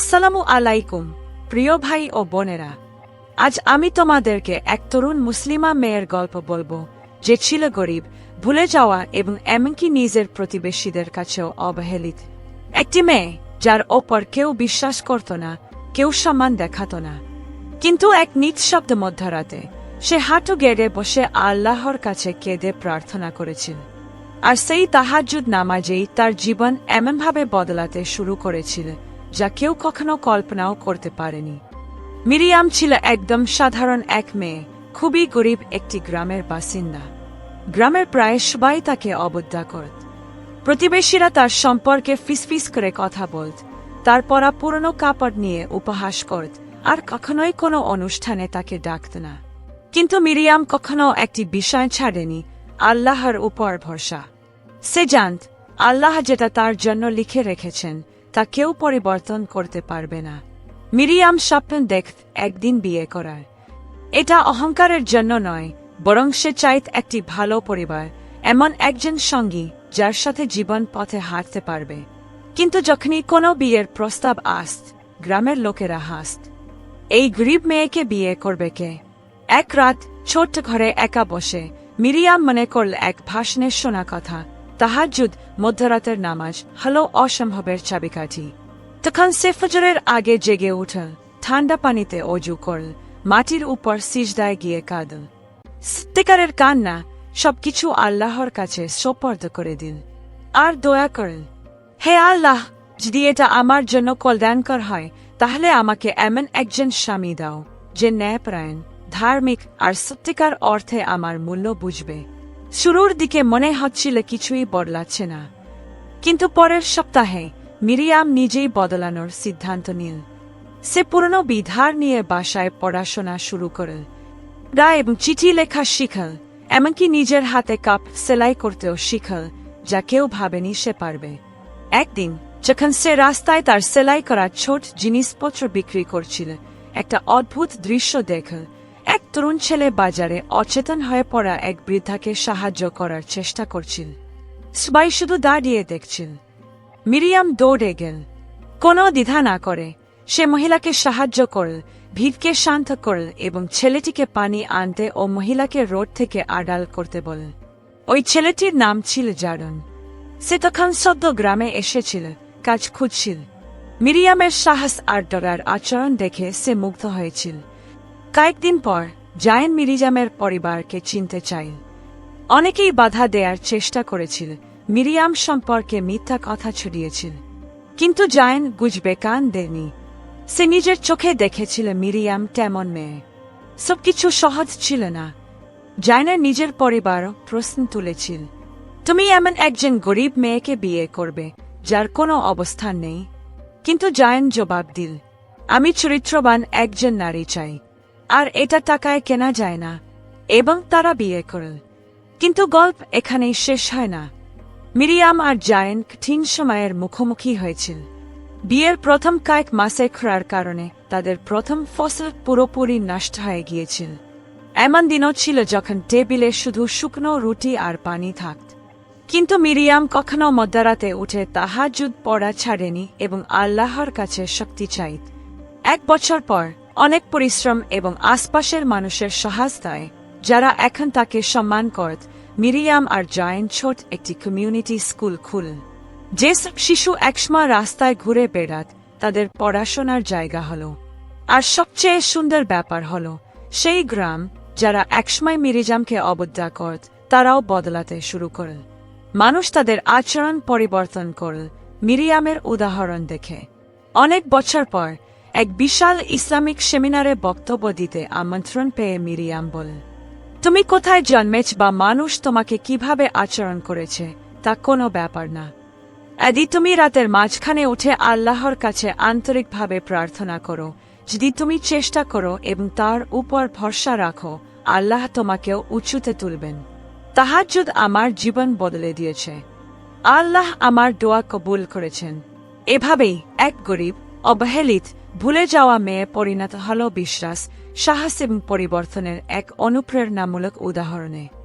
আসসালামু আলাইকুম, প্রিয় ভাই ও বোনেরা। আজ আমি তোমাদেরকে এক তরুণ মুসলিমা মেয়ের গল্প বলব, যে ছিল গরিব, ভুলে যাওয়া এবং এমনকি নিজের প্রতিবেশীদের কাছেও অবহেলিত। একটি মেয়ে, যার ওপর কেউ বিশ্বাস করত না, কেউ সম্মান দেখাত না। কিন্তু এক নিঃশব্দ মধ্যরাতে, সে হাঁটু গেড়ে বসে আল্লাহর কাছে কেঁদে প্রার্থনা করেছিল। আর সেই তাহাজুদ নামাজেই তার জীবন এমনভাবে বদলাতে শুরু করেছিল যা কেউ কখনো কল্পনাও করতে পারেনি। মিরিয়াম ছিল একদম সাধারণ এক মেয়ে, খুবই গরিব একটি গ্রামের বাসিন্দা। গ্রামের প্রায় সবাই তাকে অবজ্ঞা করত প্রতিবেশীরা তার সম্পর্কে ফিসফিস করে কথা বলত তার পরা পুরনো কাপড় নিয়ে উপহাস করত আর কখনোই কোনো অনুষ্ঠানে তাকে ডাকত না। কিন্তু মিরিয়াম কখনো একটি বিষয় ছাড়েনি, আল্লাহর উপর ভরসা। সে জানত, আল্লাহ যেটা তার জন্য লিখে রেখেছেন তা কেউ পরিবর্তন করতে পারবে না। মিরিয়াম স্বপ্ন দেখত একদিন বিয়ে করার। এটা অহংকারের জন্য নয়, বরং সে চাইত একটি ভালো পরিবার, এমন একজন সঙ্গী যার সাথে জীবন পথে হাঁটতে পারবে। কিন্তু যখনই কোনো বিয়ের প্রস্তাব আসত, গ্রামের লোকেরা হাসত। এই গরিব মেয়েকে বিয়ে করবে কে? এক রাত ছোট্ট ঘরে একা বসে মিরিয়াম মনে করল এক ভাষণের শোনা কথা তাহাজুদ মধ্যরাতের নামাজ, হলো অসম্ভবের চাবিকাঠি। তখন সে ফজরের আগে জেগে উঠল ঠান্ডা পানিতে অজু করল মাটির উপর সিজদায় গিয়ে কাঁদল সত্যিকারের কান্না সবকিছু আল্লাহর কাছে সোপর্দ করে দিল। আর দয়া করল হে আল্লাহ, যদি এটা আমার জন্য কল্যাণকর হয়, তাহলে আমাকে এমন একজন স্বামী দাও, যে ন্যায়প্রায়ণ, ধার্মিক আর সত্যিকার অর্থে আমার মূল্য বুঝবে। শুরুর দিকে মনে হচ্ছিল কিছুই বদলাচ্ছে না। কিন্তু পরের সপ্তাহে মিরিয়াম নিজেই বদলানোর সিদ্ধান্ত নিল। সে পুরনো বিধার নিয়ে বাসায় পড়াশোনা শুরু করল গা এবং চিঠি লেখা শিখল, এমনকি নিজের হাতে কাপ সেলাই করতেও শিখল, যা কেউ ভাবেনি সে পারবে। একদিন, যখন সে রাস্তায় তার সেলাই করা ছোট জিনিসপত্র বিক্রি করছিল, একটা অদ্ভুত দৃশ্য দেখল। এক তরুণ ছেলে বাজারে অচেতন হয়ে পড়া এক বৃদ্ধাকে সাহায্য করার চেষ্টা করছিল সবাই শুধু দাঁড়িয়ে দেখছিল মিরিয়াম দৌড়ে গেল। কোনো দ্বিধা না করে, সে মহিলাকে সাহায্য করল, ভিড়কে শান্ত করল এবং ছেলেটিকে পানি আনতে ও মহিলাকে রোড থেকে আড়াল করতে বলল। ওই ছেলেটির নাম ছিল জারন সে তখন সদ্য গ্রামে এসেছিল, কাজ খুঁজছিল। মিরিয়ামের সাহস আর ডরার আচরণ দেখে সে মুগ্ধ হয়েছিল। কয়েকদিন পর জায়েন মিরিজামের পরিবারকে চিনতে চাই। অনেকেই বাধা দেয়ার চেষ্টা করেছিল, মিরিয়াম সম্পর্কে মিথ্যা কথা ছড়িয়েছিল। কিন্তু জায়েন গুজবে কান দেনি সে নিজের চোখে দেখেছিল মিরিয়াম কেমন মেয়ে। সবকিছু সহজ ছিল না। জায়নের নিজের পরিবার প্রশ্ন তুলেছিল, তুমি এমন একজন গরিব মেয়েকে বিয়ে করবে, যার কোনো অবস্থান নেই? কিন্তু জায়ন জবাব দিল, আমি চরিত্রবান একজন নারী চাই আর এটা টাকায় কেনা যায় না, এবং তারা বিয়ে করল কিন্তু গল্প এখানেই শেষ হয় না। মিরিয়াম আর জায়েন কঠিন সময়ের মুখোমুখি হয়েছিল। বিয়ের প্রথম কয়েক মাসে খরার কারণে তাদের প্রথম ফসল পুরোপুরি নষ্ট হয়ে গিয়েছিল। এমন দিনও ছিল যখন টেবিলে শুধু শুকনো রুটি আর পানি থাকত। কিন্তু মিরিয়াম কখনো মধ্যরাতে উঠে তাহাজুদ পড়া ছাড়েনি এবং আল্লাহর কাছে শক্তি চাইত। এক বছর পর অনেক পরিশ্রম এবং আশপাশের মানুষের সহায়তায়, যারা এখন তাকে সম্মান করত মিরিয়াম আর জায়েন ছোট একটি কমিউনিটি স্কুল খুলল যেসব শিশু একসময় রাস্তায় ঘুরে বেড়াত, তাদের পড়াশোনার জায়গা হল। আর সবচেয়ে সুন্দর ব্যাপার হল, সেই গ্রাম যারা একসময় মিরিজামকে অবজ্ঞা করত তারাও বদলাতে শুরু করল। মানুষ তাদের আচরণ পরিবর্তন করল, মিরিয়ামের উদাহরণ দেখে। অনেক বছর পর এক বিশাল ইসলামিক সেমিনারে বক্তব্য দিতে আমন্ত্রণ পেয়ে মিরিয়াম বল তুমি কোথায় জন্মেছ বা মানুষ তোমাকে কীভাবে আচরণ করেছে, তা কোনো ব্যাপার না। আদি তুমি রাতের মাঝখানে উঠে আল্লাহর কাছে আন্তরিকভাবে প্রার্থনা করো। যদি তুমি চেষ্টা করো এবং তার উপর ভরসা রাখো, আল্লাহ তোমাকেও উঁচুতে তুলবেন। তাহাজুদ আমার জীবন বদলে দিয়েছে। আল্লাহ আমার দোয়া কবুল করেছেন। এভাবেই এক গরিব, অবহেলিত ভুলে যাওয়া মেয়ে পরিণত হল বিশ্বাস সাহস এবং পরিবর্তনের এক অনুপ্রেরণামূলক উদাহরণে।